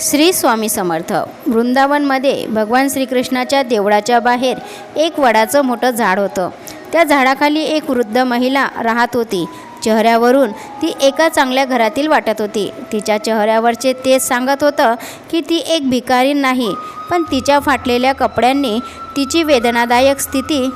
श्री स्वामी समर्थ. वृंदावनमध्ये भगवान श्रीकृष्णाच्या देवळाच्या बाहेर एक वडाचं मोठं झाड होतं. त्या झाडाखाली एक वृद्ध महिला राहत होती. चेहऱ्यावरून ती एका चांगल्या घरातील वाटत होती. तिच्या चेहऱ्यावरचे तेच सांगत होतं की ती एक भिकारी नाही पण तिच्या फाटलेल्या कपड्यांनी तिची वेदनादायक स्थिती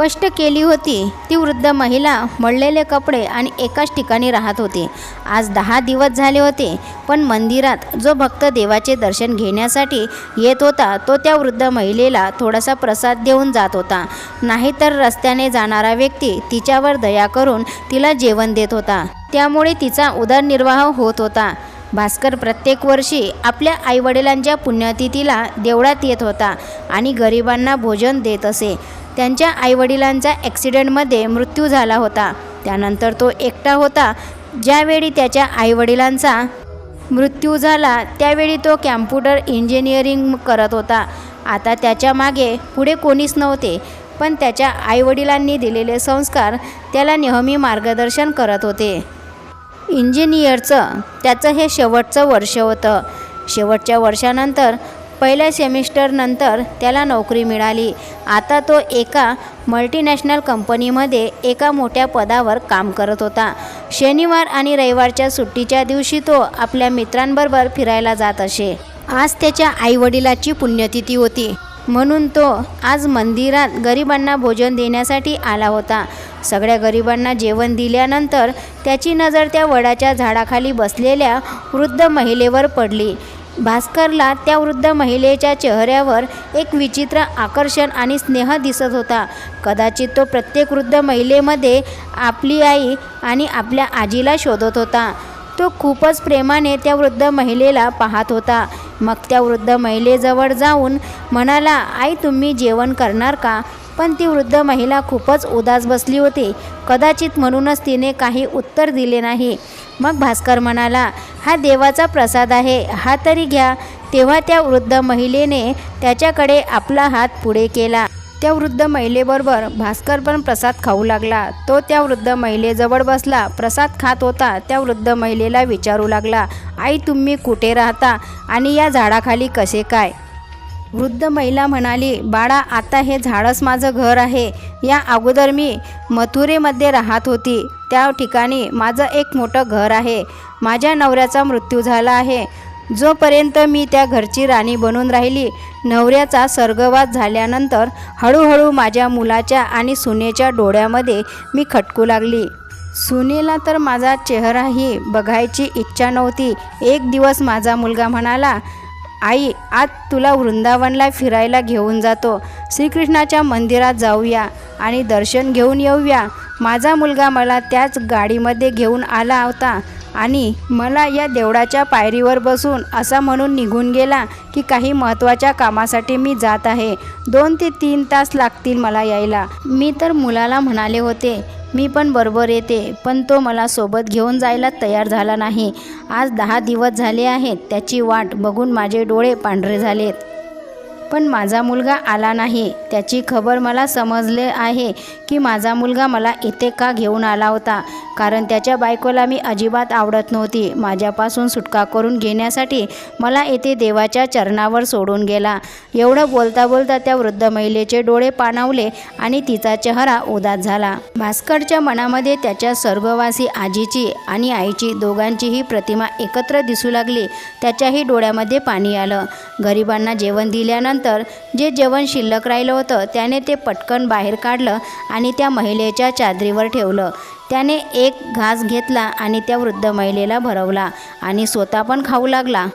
स्पष्ट केली होती. ती वृद्ध महिला मळलेले कपडे आणि एकाच ठिकाणी राहत होती. आज दहा दिवस झाले होते पण मंदिरात जो भक्त देवाचे दर्शन घेण्यासाठी येत होता तो त्या वृद्ध महिलेला थोडासा प्रसाद देऊन जात होता. नाहीतर रस्त्याने जाणारा व्यक्ती तिच्यावर दया करून तिला जेवण देत होता. त्यामुळे तिचा उदरनिर्वाह होत होता. भास्कर प्रत्येक वर्षी आपल्या आईवडिलांच्या पुण्यतिथीला देवळात येत होता आणि गरिबांना भोजन देत असे. त्यांच्या आईवडिलांचा ॲक्सिडेंटमध्ये मृत्यू झाला होता. त्यानंतर तो एकटा होता. ज्यावेळी त्याच्या आईवडिलांचा मृत्यू झाला त्यावेळी तो कॅम्प्युटर इंजिनिअरिंग करत होता. आता त्याच्यामागे पुढे कोणीच नव्हते पण त्याच्या आईवडिलांनी दिलेले संस्कार त्याला नेहमी मार्गदर्शन करत होते. इंजिनियरचं. त्याचं हे शेवटचं वर्ष होतं. शेवटच्या वर्षानंतर पहिल्या सेमिस्टरनंतर त्याला नोकरी मिळाली. आता तो एका मल्टीनॅशनल कंपनीमध्ये एका मोठ्या पदावर काम करत होता. शनिवार आणि रविवारच्या सुट्टीच्या दिवशी तो आपल्या मित्रांबरोबर फिरायला जात असे. आज त्याच्या आईवडिलाची पुण्यतिथी होती. म्हणून तो आज मंदिरात गरिबांना भोजन देण्यासाठी आला होता. सगळ्या गरिबांना जेवण दिल्यानंतर त्याची नजर त्या वडाच्या झाडाखाली बसलेल्या वृद्ध महिलेवर पडली. भास्करला त्या वृद्ध महिलेच्या चेहऱ्यावर एक विचित्र आकर्षण आणि स्नेह दिसत होता. कदाचित तो प्रत्येक वृद्ध महिलेमध्ये आपली आई आणि आपल्या आजीला शोधत होता. तो खूपच प्रेमाने त्या वृद्ध महिलेला पाहत होता. मग त्या वृद्ध महिलेजवळ जाऊन म्हणाला आई तुम्ही जेवण करणार का? पण ती वृद्ध महिला खूपच उदास बसली होती. कदाचित म्हणूनच तिने काही उत्तर दिले नाही. मग भास्कर म्हणाला हा देवाचा प्रसाद आहे. हा तरी घ्या. तेव्हा त्या वृद्ध महिलेने त्याच्याकडे आपला हात पुढे केला. त्या वृद्ध महिलेबरोबर भास्कर पण प्रसाद खाऊ लागला. तो त्या वृद्ध महिलेजवळ बसला. प्रसाद खात होता. त्या वृद्ध महिलेला विचारू लागला आई तुम्ही कुठे राहता? आणि या झाडाखाली कसे काय? वृद्ध महिला म्हणाली बाळा आता हे झाडच माझं घर आहे. या अगोदर मी मथुरेमध्ये राहत होती. त्या ठिकाणी माझं एक मोठं घर आहे. माझ्या नवऱ्याचा मृत्यू झाला आहे. जोपर्यंत मी त्या घरची राणी बनून राहिली नवऱ्याचा स्वर्गवास झाल्यानंतर हळूहळू माझ्या मुलाच्या आणि सुनेच्या डोळ्यामध्ये मी खटकू लागली. सुनेला तर माझा चेहराही बघायची इच्छा नव्हती. एक दिवस माझा मुलगा म्हणाला आई आज तुला वृंदावनला फिरायला घेऊन जातो. श्रीकृष्णाच्या मंदिरात जाऊया आणि दर्शन घेऊन येऊया. माझा मुलगा मला त्याच गाडीमध्ये घेऊन आला होता आणि मला या देवळाच्या पायरीवर बसून असा म्हणून निघून गेला की काही महत्त्वाच्या कामासाठी मी जात आहे. दोन ते तीन तास लागतील मला यायला. मी तर मुलाला म्हणाले होते मी पण बरोबर येते पण तो मला सोबत घेऊन जायला तयार झाला नाही. आज दहा दिवस झाले आहेत त्याची वाट बघून माझे डोळे पांढरे झालेत. पण माझा मुलगा आला नाही त्याची खबर मला समजले आहे की माझा मुलगा मला इथे का घेऊन आला होता? कारण त्याच्या बायकोला मी अजिबात आवडत नव्हती. माझ्यापासून सुटका करून घेण्यासाठी मला येथे देवाच्या चरणावर सोडून गेला. एवढं बोलता बोलता त्या वृद्ध महिलेचे डोळे पाणावले आणि तिचा चेहरा उदास झाला. भास्करच्या मनामध्ये त्याच्या स्वर्गवासी आजीची आणि आईची दोघांचीही प्रतिमा एकत्र दिसू लागली. त्याच्याही डोळ्यामध्ये पाणी आलं. गरिबांना जेवण दिल्यानंतर जे जेवण शिल्लक राहिलं होतं त्याने ते पटकन बाहेर काढलं आणि आणि त्या महिलेच्या चादरीवर ठेवलं. त्याने एक घास घेतला आणि त्या वृद्ध महिलेला भरवला आणि स्वतः पण खाऊ लागला.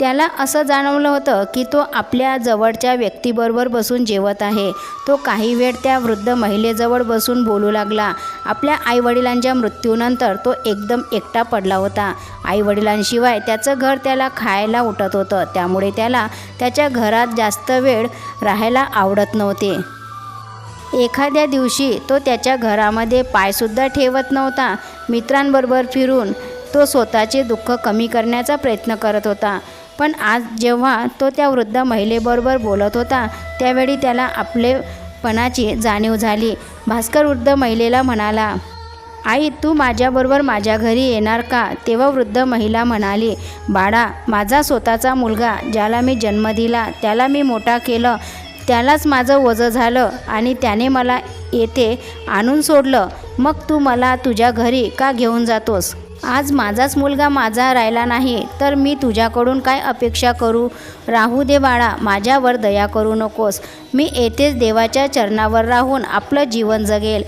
त्याला असं जाणवलं होतं की तो आपल्या जवळच्या व्यक्तीबरोबर बसून जेवत आहे. तो काही वेळ त्या वृद्ध महिलेजवळ बसून बोलू लागला. आपल्या आईवडिलांच्या मृत्यूनंतर तो एकदम एकटा पडला होता. आईवडिलांशिवाय त्याचं घर त्याला खायला उठत होतं. त्यामुळे त्याला त्याच्या घरात जास्त वेळ राहायला आवडत नव्हते. एखाद्या दिवशी तो त्याच्या घरामध्ये पायसुद्धा ठेवत नव्हता. मित्रांबरोबर फिरून तो स्वतःचे दुःख कमी करण्याचा प्रयत्न करत होता. पण आज जेव्हा तो त्या वृद्ध महिलेबरोबर बोलत होता त्यावेळी त्याला आपलेपणाची जाणीव झाली. भास्कर वृद्ध महिलेला म्हणाला आई तू माझ्याबरोबर माझ्या घरी येणार का? तेव्हा वृद्ध महिला म्हणाली बाळा माझा स्वतःचा मुलगा ज्याला मी जन्म दिला त्याला मी मोठा केलं त्यालाच माझं वजं झालं आणि त्याने मला येथे आणून सोडलं. मग तू मला तुझ्या घरी का घेऊन जातोस? आज माझाच मुलगा माझा राहिला नाही तर मी तुझ्याकडून काय अपेक्षा करू? राहू दे बाळा माझ्यावर दया करू नकोस. मी येथेच देवाच्या चरणावर राहून आपलं जीवन जगेल.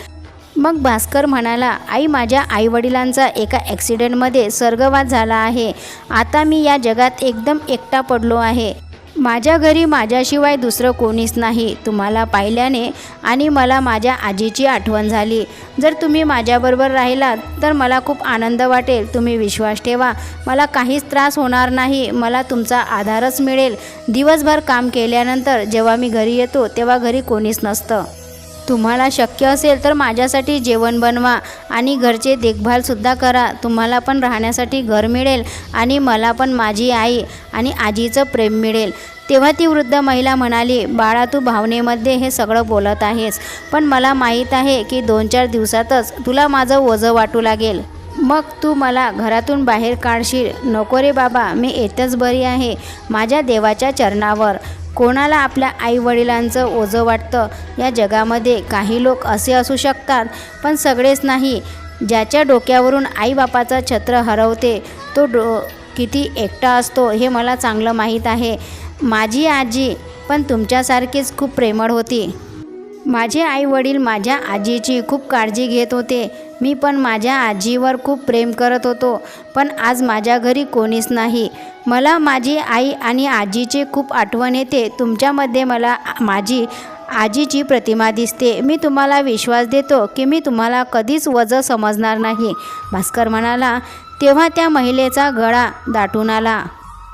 मग भास्कर म्हणाला आई माझ्या आईवडिलांचा एका ॲक्सिडेंटमध्ये स्वर्गवास झाला आहे. आता मी या जगात एकदम एकटा पडलो आहे. माझ्या घरी माझ्याशिवाय दुसरं कोणीच नाही. तुम्हाला पाहिल्याने आणि मला माझ्या आजीची आठवण झाली. जर तुम्ही माझ्याबरोबर राहिलात तर मला खूप आनंद वाटेल. तुम्ही विश्वास ठेवा. मला काहीच त्रास होणार नाही. मला तुमचा आधारच मिळेल. दिवसभर काम केल्यानंतर जेव्हा मी घरी येतो तेव्हा घरी कोणीच नसतं. तुम्हाला शक्य असेल तर माझ्यासाठी जेवण बनवा आणि घरचे देखभालसुद्धा करा. तुम्हाला पण राहण्यासाठी घर मिळेल आणि मला पण माझी आई आणि आजीचं प्रेम मिळेल. तेव्हा ती वृद्ध महिला म्हणाली बाळा तू भावनेमध्ये हे सगळं बोलत आहेस पण मला माहीत आहे की दोन चार दिवसातच तुला माझं वजं वाटू लागेल. मग तू मला घरातून बाहेर काढशील. नको रे बाबा मी येतच बरी आहे. माझ्या देवाच्या चरणावर कोणाला आपल्या आईवडिलांचं ओझं वाटतं? या जगामध्ये काही लोक असे असू शकतात पण सगळेच नाही. ज्याच्या डोक्यावरून आईबापाचा छत्र हरवते तो डो किती एकटा असतो हे मला चांगलं माहीत आहे. माझी आजी पण तुमच्यासारखीच खूप प्रेमळ होती. माझे आईवडील माझ्या आजीची खूप काळजी घेत होते. मी पण माझ्या आजीवर खूप प्रेम करत होतो पण आज माझ्या घरी कोणीच नाही. मला माझी आई आणि आजीची खूप आठवण येते. तुमच्यामध्ये मला माझी आजीची प्रतिमा दिसते. मी तुम्हाला विश्वास देतो की मी तुम्हाला कधीच वजं समजणार नाही. भास्कर म्हणाला तेव्हा त्या महिलेचा गळा दाटून आला.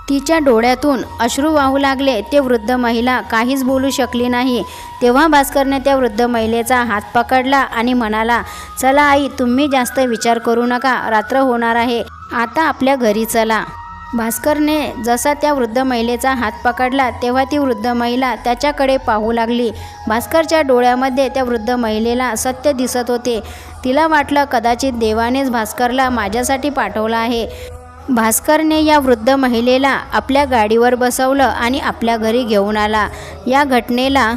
तिच्या डोळ्यातून अश्रू वाहू लागले. ते वृद्ध महिला काहीच बोलू शकली नाही. तेव्हा भास्करने त्या वृद्ध महिलेचा हात पकडला आणि म्हणाला चला आई तुम्ही जास्त विचार करू नका. रात्र होणार आहे. आता आपल्या घरी चला. भास्करने जसा त्या वृद्ध महिलेचा हात पकडला तेव्हा ती वृद्ध महिला त्याच्याकडे पाहू लागली. भास्करच्या डोळ्यामध्ये त्या वृद्ध महिलेला सत्य दिसत होते. तिला वाटलं कदाचित देवानेच भास्करला माझ्यासाठी पाठवलं आहे. भास्करने या वृद्ध महिलेला आपल्या गाडीवर बसवलं आणि आपल्या घरी घेऊन आला. या घटनेला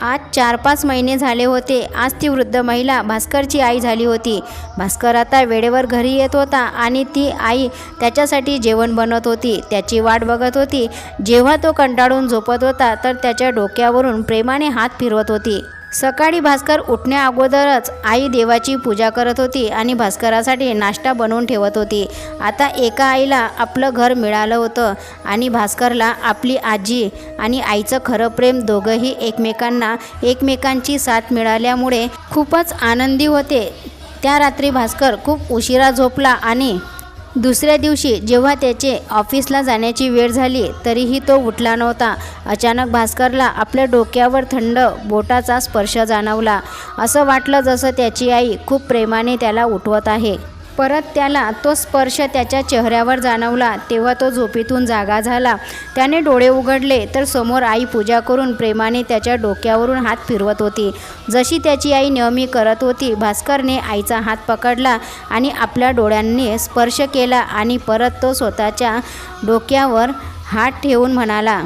आज चार पाच महिने झाले होते. आज ती वृद्ध महिला भास्करची आई झाली होती. भास्कर आता वेळेवर घरी येत होता आणि ती आई त्याच्यासाठी जेवण बनवत होती. त्याची वाट बघत होती. जेव्हा तो कंटाळून झोपत होता तर त्याच्या डोक्यावरून प्रेमाने हात फिरवत होती. सकाळी भास्कर उठण्या अगोदरच आई देवाची पूजा करत होती आणि भास्करासाठी नाश्ता बनवून ठेवत होती. आता एका आईला आपलं घर मिळालं होतं आणि भास्करला आपली आजी आणि आईचं खरं प्रेम दोघंही एकमेकांना एकमेकांची साथ मिळाल्यामुळे खूपच आनंदी होते. त्या रात्री भास्कर खूप उशिरा झोपला आणि दुसऱ्या दिवशी जेव्हा त्याचे ऑफिसला जाण्याची वेळ झाली तरीही तो उठला नव्हता. अचानक भास्करला आपल्या डोक्यावर थंड बोटाचा स्पर्श जाणवला. असं वाटलं जसं त्याची आई खूप प्रेमाने त्याला उठवत आहे. परत त्याला तो स्पर्श त्याच्या चेहऱ्यावर जाणवला. तेव्हा तो झोपेतून जागा झाला. त्याने डोळे उघडले तर समोर आई पूजा करून प्रेमाने त्याच्या डोक्यावरून हात फिरवत होती. जशी त्याची आई नेहमी करत होती भास्करने आईचा हात पकडला आणि आपल्या डोळ्यांनी स्पर्श केला आणि परत तो स्वतःच्या डोक्यावर हात ठेवून म्हणाला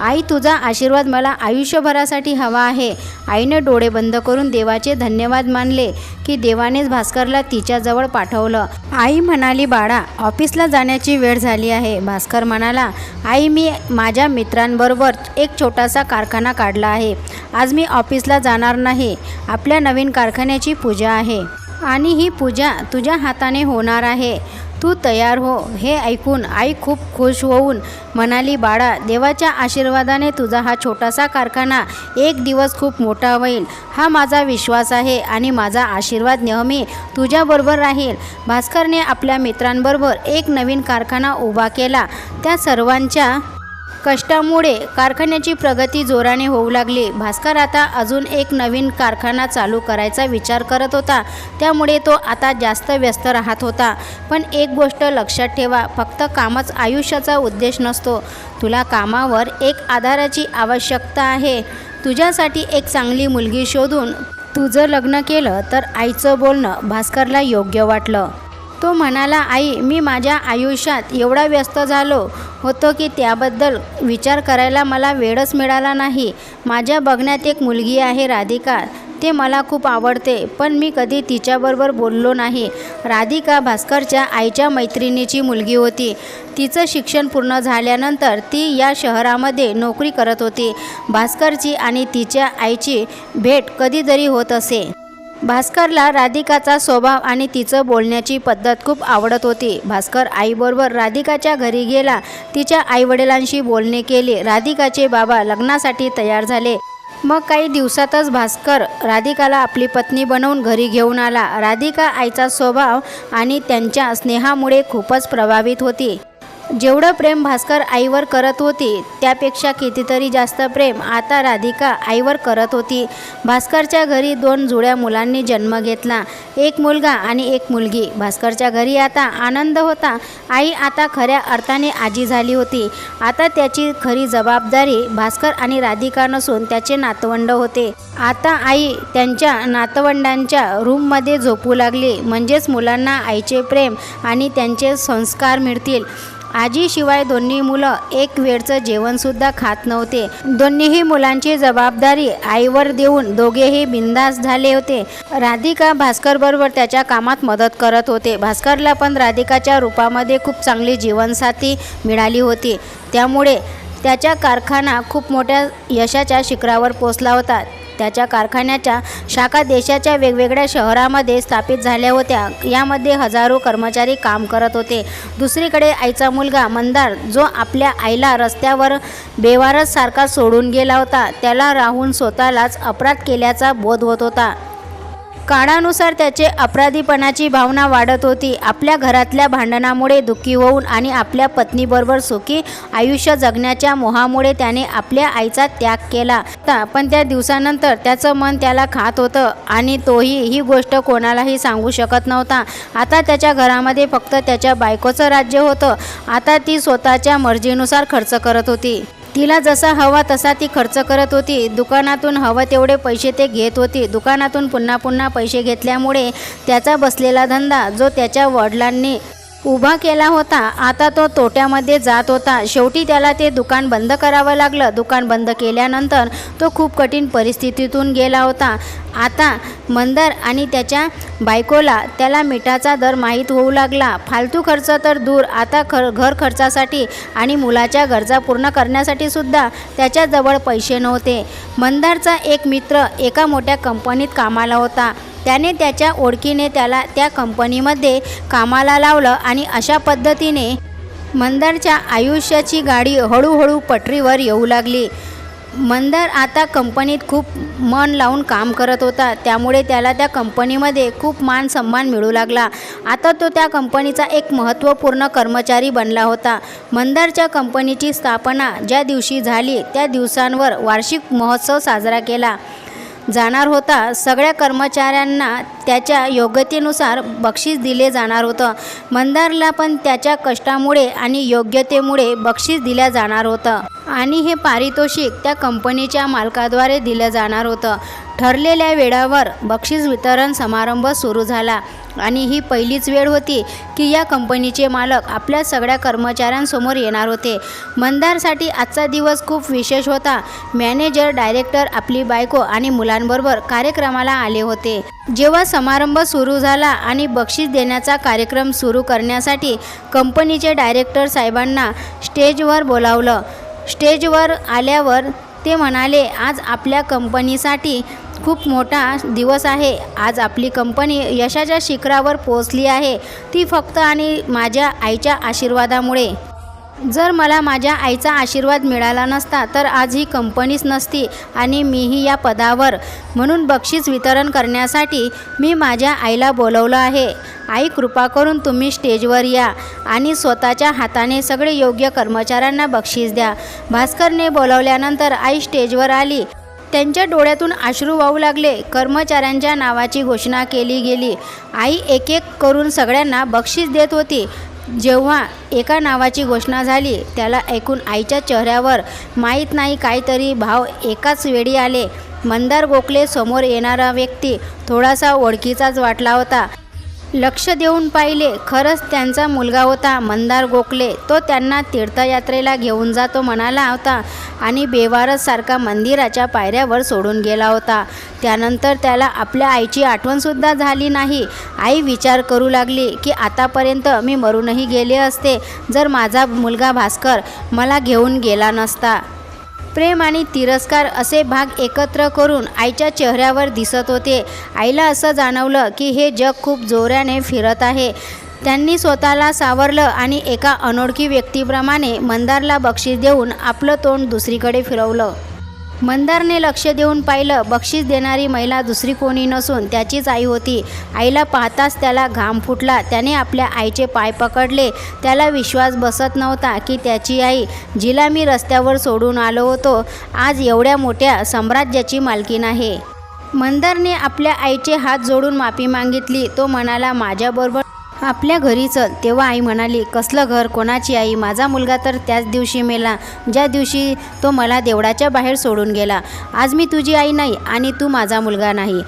आई तुझा आशीर्वाद मला आयुष्यभरासाठी हवा आहे. आईने डोळे बंद करून देवाचे धन्यवाद मानले की देवानेच भास्करला तिच्याजवळ पाठवलं. आई म्हणाली बाळा ऑफिसला जाण्याची वेळ झाली आहे. भास्कर म्हणाला आई मी माझ्या मित्रांबरोबर एक छोटासा कारखाना काढला आहे. आज मी ऑफिसला जाणार नाही. आपल्या नवीन कारखान्याची पूजा आहे. आणि ही पूजा तुझ्या हाताने होणार आहे. तू तयार हो हे ऐकून आई खूप खुश होऊन म्हणाली बाळा देवाच्या आशीर्वादाने तुझा हा छोटासा कारखाना एक दिवस खूप मोठा होईल. हा माझा विश्वास आहे आणि माझा आशीर्वाद नेहमी तुझ्याबरोबर राहील. भास्करने आपल्या मित्रांबरोबर एक नवीन कारखाना उभा केला. त्या सर्वांच्या कष्टामुळे कारखान्याची प्रगती जोराने होऊ लागली. भास्कर आता अजून एक नवीन कारखाना चालू करायचा विचार करत होता. त्यामुळे तो आता जास्त व्यस्त राहत होता. पण एक गोष्ट लक्षात ठेवा फक्त कामच आयुष्याचा उद्देश नसतो. तुला कामावर एक आधाराची आवश्यकता आहे. तुझ्यासाठी एक चांगली मुलगी शोधून तुझं लग्न केलं तर आईचं बोलणं भास्करला योग्य वाटलं. तो म्हणाला आई मी माझ्या आयुष्यात एवढा व्यस्त झालो होतो की त्याबद्दल विचार करायला मला वेळच मिळाला नाही. माझ्या बघण्यात एक मुलगी आहे राधिका. ते मला खूप आवडते पण मी कधी तिच्याबरोबर बोललो नाही. राधिका भास्करच्या आईच्या मैत्रिणीची मुलगी होती. तिचं शिक्षण पूर्ण झाल्यानंतर ती या शहरामध्ये नोकरी करत होती. भास्करची आणि तिच्या आईची भेट कधीतरी होत असे. भास्करला राधिकाचा स्वभाव आणि तिचं बोलण्याची पद्धत खूप आवडत होती. भास्कर आईबरोबर राधिकाच्या घरी गेला. तिच्या आईवडिलांशी बोलणे केले. राधिकाचे बाबा लग्नासाठी तयार झाले. मग काही दिवसातच भास्कर राधिकाला आपली पत्नी बनवून घरी घेऊन आला. राधिका आईचा स्वभाव आणि त्यांच्या स्नेहामुळे खूपच प्रभावित होती. जेवढं प्रेम भास्कर आईवर करत होती त्यापेक्षा कितीतरी जास्त प्रेम आता राधिका आईवर करत होती. भास्करच्या घरी दोन जुळ्या मुलांनी जन्म घेतला. एक मुलगा आणि एक मुलगी. भास्करच्या घरी आता आनंद होता. आई आता खऱ्या अर्थाने आजी झाली होती. आता त्याची खरी जबाबदारी भास्कर आणि राधिका नसून त्याचे नातवंड होते. आता आई त्यांच्या नातवंडांच्या रूममध्ये झोपू लागली. म्हणजेच मुलांना आईचे प्रेम आणि त्यांचे संस्कार मिळतील. आजीशिवाय दोन्ही मुलं एक वेळचं जेवणसुद्धा खात नव्हते. दोन्हीही मुलांची जबाबदारी आईवर देऊन दोघेही बिंदास झाले होते. राधिका भास्करबरोबर त्याच्या कामात मदत करत होते. भास्करला पण राधिकाच्या रूपामध्ये खूप चांगली जीवनसाथी मिळाली होती. त्यामुळे त्याच्या कारखाना खूप मोठ्या यशाच्या शिखरावर पोचला होता. त्याच्या कारखान्याच्या शाखा देशाच्या वेगवेगळ्या शहरामध्ये स्थापित झाल्या होत्या. यामध्ये हजारो कर्मचारी काम करत होते. दुसरीकडे आईचा मुलगा मंदार जो आपल्या आईला रस्त्यावर बेवारस सारखा सोडून गेला होता. त्याला राहून स्वतःलाच अपराध केल्याचा बोध होत होता. काळानुसार त्याचे अपराधीपणाची भावना वाढत होती. आपल्या घरातल्या भांडणामुळे दुःखी होऊन आणि आपल्या पत्नीबरोबर सुखी आयुष्य जगण्याच्या मोहामुळे त्याने आपल्या आईचा त्याग केला. पण त्या दिवसानंतर त्याचं मन त्याला खात होतं आणि तोही ही गोष्ट कोणालाही सांगू शकत नव्हता. आता त्याच्या घरामध्ये फक्त त्याच्या बायकोचं राज्य होतं. आता ती स्वतःच्या मर्जीनुसार खर्च करत होती. तिला जसा हवा तसा ती खर्च करत होती. दुकानातून हवं तेवढे पैसे ते घेत होती. दुकानातून पुन्हा पुन्हा पैसे घेतल्यामुळे त्याचा बसलेला धंदा जो त्याच्या वडिलांनी उभा केला होता. आता तो तोट्यामध्ये जात होता. शेवटी त्याला ते दुकान बंद करावं लागलं. दुकान बंद केल्यानंतर तो खूप कठीण परिस्थितीतून गेला होता. आता मंदार आणि त्याच्या बायकोला त्याला मिठाचा दर माहीत होऊ लागला. फालतू खर्च तर दूर. आता खर घर खर्चासाठी आणि मुलाच्या गरजा पूर्ण करण्यासाठी सुद्धा त्याच्याजवळ पैसे नव्हते. मंदारचा एक मित्र एका मोठ्या कंपनीत कामाला होता. त्याने त्याच्या ओळखीने त्याला त्या कंपनीमध्ये कामाला लावलं आणि अशा पद्धतीने मंदारच्या आयुष्याची गाडी हळूहळू पटरीवर येऊ लागली. मंदार आता कंपनीत खूप मन लावून काम करत होता. त्यामुळे त्याला त्या कंपनीमध्ये खूप मान सन्मान मिळू लागला. आता तो त्या कंपनीचा एक महत्त्वपूर्ण कर्मचारी बनला होता. मंदारच्या कंपनीची स्थापना ज्या दिवशी झाली त्या दिवसांवर वार्षिक महोत्सव साजरा केला. जाणार होता. सगळ्या कर्मचाऱ्यांना त्याच्या योग्यतेनुसार बक्षीस दिले जाणार होतं. मंदारला पण त्याच्या कष्टामुळे आणि योग्यतेमुळे बक्षीस दिल्या जाणार होतं. आणि हे पारितोषिक त्या कंपनीच्या मालकाद्वारे दिलं जाणार होतं. ठरलेल्या वेळावर बक्षीस वितरण समारंभ सुरू झाला. आणि ही पहिलीच वेळ होती की या कंपनीचे मालक आपल्या सगळ्या कर्मचाऱ्यांसमोर येणार होते. मंदारसाठी आजचा दिवस खूप विशेष होता. मॅनेजर डायरेक्टर आपली बायको आणि मुलांबरोबर कार्यक्रमाला आले होते. जेव्हा समारंभ सुरू झाला आणि बक्षीस देण्याचा कार्यक्रम सुरू करण्यासाठी कंपनीचे डायरेक्टर साहेबांना स्टेजवर बोलावलं. स्टेजवर आल्यावर ते म्हणाले आज आपल्या कंपनीसाठी खूप मोठा दिवस आहे. आज आपली कंपनी यशाच्या शिखरावर पोहोचली आहे. ती फक्त आणि माझ्या आईच्या आशीर्वादामुळे. जर मला माझ्या आईचा आशीर्वाद मिळाला नसता तर आज ही कंपनीच नसती आणि मीही या पदावर. म्हणून बक्षीस वितरण करण्यासाठी मी माझ्या आईला बोलवलं आहे. आई कृपा करून तुम्ही स्टेजवर या आणि स्वतःच्या हाताने सगळे योग्य कर्मचाऱ्यांना बक्षीस द्या. भास्करने बोलवल्यानंतर आई स्टेजवर आली. त्यांच्या डोळ्यातून अश्रू वाहू लागले. कर्मचाऱ्यांच्या नावाची घोषणा केली गेली. आई एक एक करून सगळ्यांना बक्षीस देत होती. जेव्हा एका नावाची घोषणा झाली त्याला ऐकून आईच्या चेहऱ्यावर माहीत नाही काहीतरी भाव एकाच वेळी आले. मंदार गोखले समोर येणारा व्यक्ती थोडासा ओळखीचाच वाटला होता. लक्ष देऊन पाहिले. खरंच त्यांचा मुलगा होता मंदार गोखले. तो त्यांना तीर्थयात्रेला घेऊन जातो म्हणाला होता आणि बेवारससारखा मंदिराच्या पायऱ्यावर सोडून गेला होता. त्यानंतर त्याला आपल्या आईची आठवणसुद्धा झाली नाही. आई विचार करू लागली की आतापर्यंत मी मरूनही गेले असते. जर माझा मुलगा भास्कर मला घेऊन गेला नसता प्रेम आणि तिरस्कार असे भाग एकत्र करून आईच्या चेहऱ्यावर दिसत होते. आईला असं जाणवलं की हे जग खूप जोराने फिरत आहे. त्यांनी स्वतःला सावरलं आणि एका अनोळखी व्यक्तीप्रमाणे मंदारला बक्षीस देऊन आपलं तोंड दुसरीकडे फिरवलं. मंदारने लक्ष देऊन पाहिलं बक्षीस देणारी महिला दुसरी कोणी नसून त्याचीच आई होती. आईला पाहताच त्याला घाम फुटला. त्याने आपल्या आईचे पाय पकडले. त्याला विश्वास बसत नव्हता की त्याची आई जिला मी रस्त्यावर सोडून आलो होतो आज एवढ्या मोठ्या साम्राज्याची मालकीन आहे मंदारने आपल्या आईचे हात जोडून माफी मागितली. तो म्हणाला माझ्याबरोबर आपल्या घरी चल. तेव्हा आई म्हणाली कसलं घर? कोणाची आई? माझा मुलगा तर त्याच दिवशी मेला. ज्या दिवशी तो मला देवळाच्या बाहेर सोडून गेला. आज मी तुझी आई नाही आणि तू माझा मुलगा नाही.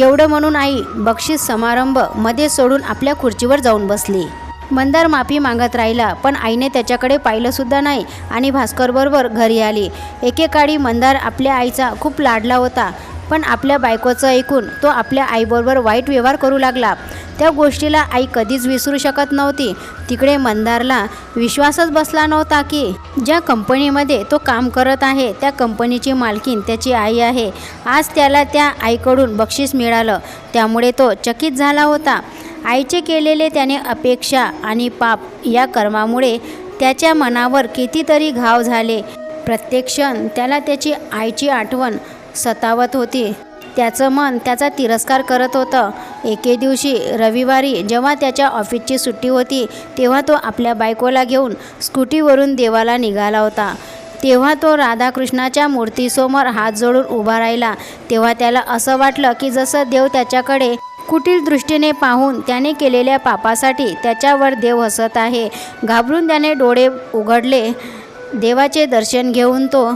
एवढं म्हणून आई बक्षीस समारंभमध्ये सोडून आपल्या खुर्चीवर जाऊन बसली. मंदार माफी मागत राहिला पण आईने त्याच्याकडे पाहिलंसुद्धा नाही आणि भास्करबरोबर घरी आली. एकेकाळी मंदार आपल्या आईचा खूप लाडला होता. पण आपल्या बायकोचं ऐकून तो आपल्या आईबरोबर वाईट व्यवहार करू लागला. त्या गोष्टीला आई कधीच विसरू शकत नव्हती. तिकडे मंदारला विश्वासच बसला नव्हता की ज्या कंपनीमध्ये तो काम करत आहे त्या कंपनीची मालकीन त्याची आई आहे. आज त्याला त्या आईकडून बक्षीस मिळालं. त्यामुळे तो चकित झाला होता. आईचे केलेले त्याने अपेक्षा आणि पाप या कर्मामुळे त्याच्या मनावर कितीतरी घाव झाले. प्रत्येक क्षण त्याला त्याची आईची आठवण सतावत होती. त्याचं मन त्याचा तिरस्कार करत होतं. एके दिवशी रविवारी जेव्हा त्याच्या ऑफिसची सुट्टी होती तेव्हा तो आपल्या बायकोला घेऊन स्कूटीवरून देवाला निघाला होता. तेव्हा तो राधाकृष्णाच्या मूर्तीसमोर हात जोडून उभा राहिला. तेव्हा त्याला असं वाटलं की जसं देव त्याच्याकडे कुटील दृष्टीने पाहून त्याने केलेल्या पापासाठी त्याच्यावर देव हसत आहे. घाबरून त्याने डोळे उघडले. देवाचे दर्शन घेऊन तो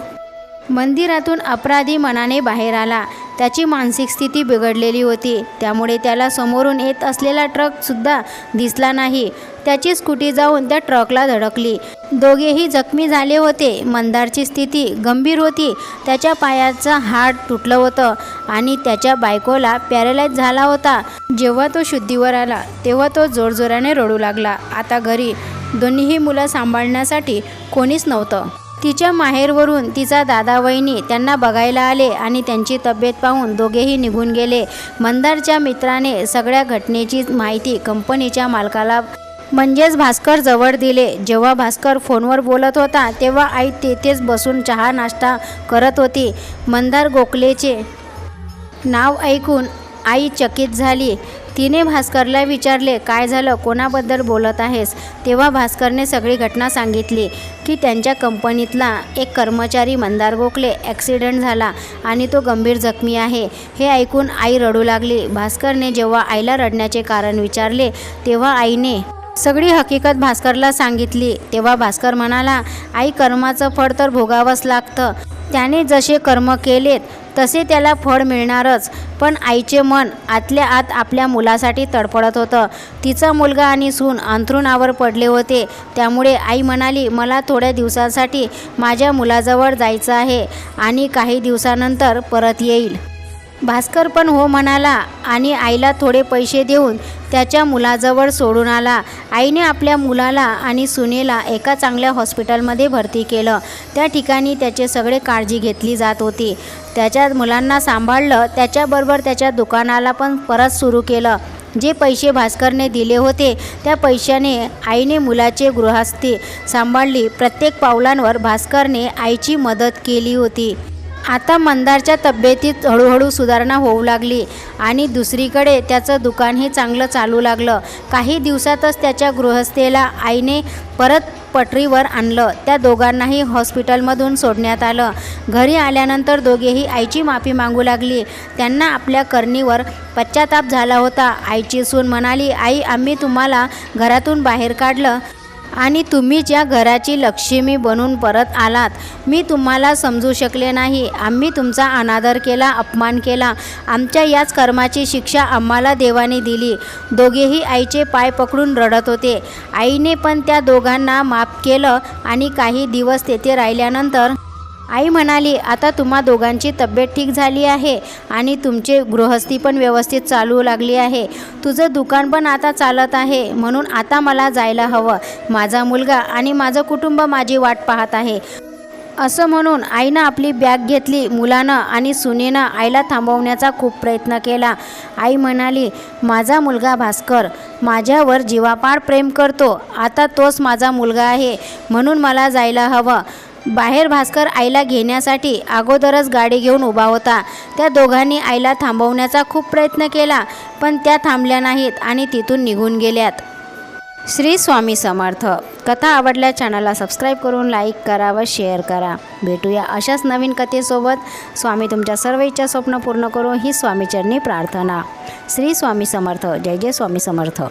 मंदिरातून अपराधी मनाने बाहेर आला. त्याची मानसिक स्थिती बिघडलेली होती. त्यामुळे त्याला समोरून येत असलेला ट्रकसुद्धा दिसला नाही. त्याची स्कूटी जाऊन त्या ट्रकला धडकली. दोघेही जखमी झाले होते. मंदारची स्थिती गंभीर होती. त्याच्या पायाचं हाड तुटलं होतं आणि त्याच्या बायकोला पॅरालाइज झाला होता. जेव्हा तो शुद्धीवर आला तेव्हा तो जोरजोराने रडू लागला. आता घरी दोन्हीही मुलं सांभाळण्यासाठी कोणीच नव्हतं. तिच्या माहेरवरून तिचा दादा वहिनी त्यांना बघायला आले आणि त्यांची तब्येत पाहून दोघेही निघून गेले. मंदारच्या मित्राने सगळ्या घटनेची माहिती कंपनीच्या मालकाला म्हणजेच भास्कर जवळ दिले. जेव्हा भास्कर फोनवर बोलत होता तेव्हा आई तेथेच बसून चहा नाश्ता करत होती. मंदार गोखलेचे नाव ऐकून आई चकित झाली. तिने भास्करला विचारले काय झालं? कोणाबद्दल बोलत आहेस? तेव्हा भास्करने सगळी घटना सांगितली की त्यांच्या कंपनीतला एक कर्मचारी मंदार गोखले ॲक्सिडेंट झाला आणि तो गंभीर जखमी आहे. हे ऐकून आई रडू लागली. भास्करने जेव्हा आईला रडण्याचे कारण विचारले तेव्हा आईने सगळी हकीकत भास्करला सांगितली. तेव्हा भास्कर म्हणाला आई कर्माचं फळ तर भोगावंच लागतं. त्याने जसे कर्म केलेत तसे त्याला फळ मिळणारच. पण आईचे मन आतल्या आत आपल्या मुलासाठी तडफडत होतं. तिचा मुलगा आणि सून अंथरुणावर पडले होते. त्यामुळे आई म्हणाली मला थोड्या दिवसांसाठी माझ्या मुलाजवळ जायचं आहे आणि काही दिवसानंतर परत येईल. भास्कर पण हो म्हणाला आणि आईला थोडे पैसे देऊन त्याच्या मुलाजवळ सोडून आला. आईने आपल्या मुलाला आणि सुनेला एका चांगल्या हॉस्पिटलमध्ये भरती केलं. त्या ठिकाणी त्याचे सगळे काळजी घेतली जात होती. त्याच्या मुलांना सांभाळलं त्याच्याबरोबर त्याच्या दुकानाला पण परत सुरू केलं. जे पैसे भास्करने दिले होते त्या पैशाने आईने मुलाचे गृहस्थी सांभाळली. प्रत्येक पावलांवर भास्करने आईची मदत केली होती. आता मंदारच्या तब्येतीत हळूहळू सुधारणा होऊ लागली आणि दुसरीकडे त्याचं दुकानही चांगलं चालू लागलं. काही दिवसातच त्याच्या गृहस्थेला आईने परत पटरीवर आणलं. त्या दोघांनाही हॉस्पिटलमधून सोडण्यात आलं. घरी आल्यानंतर दोघेही आईची माफी मागू लागली. त्यांना आपल्या करणीवर पश्चाताप झाला होता. आईची सून म्हणाली आई आम्ही तुम्हाला घरातून बाहेर काढलं. आणि तुम्ही ज्या घराची लक्ष्मी बनून परत आलात मी तुम्हाला समजू शकले नाही. आम्ही तुमचा अनादर केला अपमान केला. आमच्या याच कर्माची शिक्षा आम्हाला देवाने दिली. दोघेही आईचे पाय पकडून रडत होते. आईने पण त्या दोघांना माफ केलं आणि काही दिवस तेथे राहिल्यानंतर आई म्हणाली आता तुम्हा दोघांची तब्येत ठीक झाली आहे आणि तुमचे गृहस्थी पण व्यवस्थित चालू लागली आहे. तुझं दुकान पण आता चालत आहे म्हणून आता मला जायला हवं. माझा मुलगा आणि माझं कुटुंब माझी वाट पाहत आहे. असं म्हणून आईनं आपली बॅग घेतली मुलानं आणि सुनेनं आईला थांबवण्याचा खूप प्रयत्न केला. आई म्हणाली माझा मुलगा भास्कर माझ्यावर जीवापाड प्रेम करतो. आता तोच माझा मुलगा आहे म्हणून मला जायला हवं. बाहेर भास्कर आईला घेण्यासाठी अगोदरच गाडी घेऊन उभा होता. त्या दोघांनी आईला थांबवण्याचा खूप प्रयत्न केला पण त्या थांबल्या नाहीत आणि तिथून निघून गेल्यात. श्री स्वामी समर्थ. कथा आवडल्या चॅनलला सबस्क्राईब करून लाईक करा व शेअर करा. भेटूया अशाच नवीन कथेसोबत. स्वामी तुमच्या सर्व इच्छा स्वप्न पूर्ण करू ही स्वामीचरणी प्रार्थना. श्री स्वामी समर्थ. जय जय स्वामी समर्थ.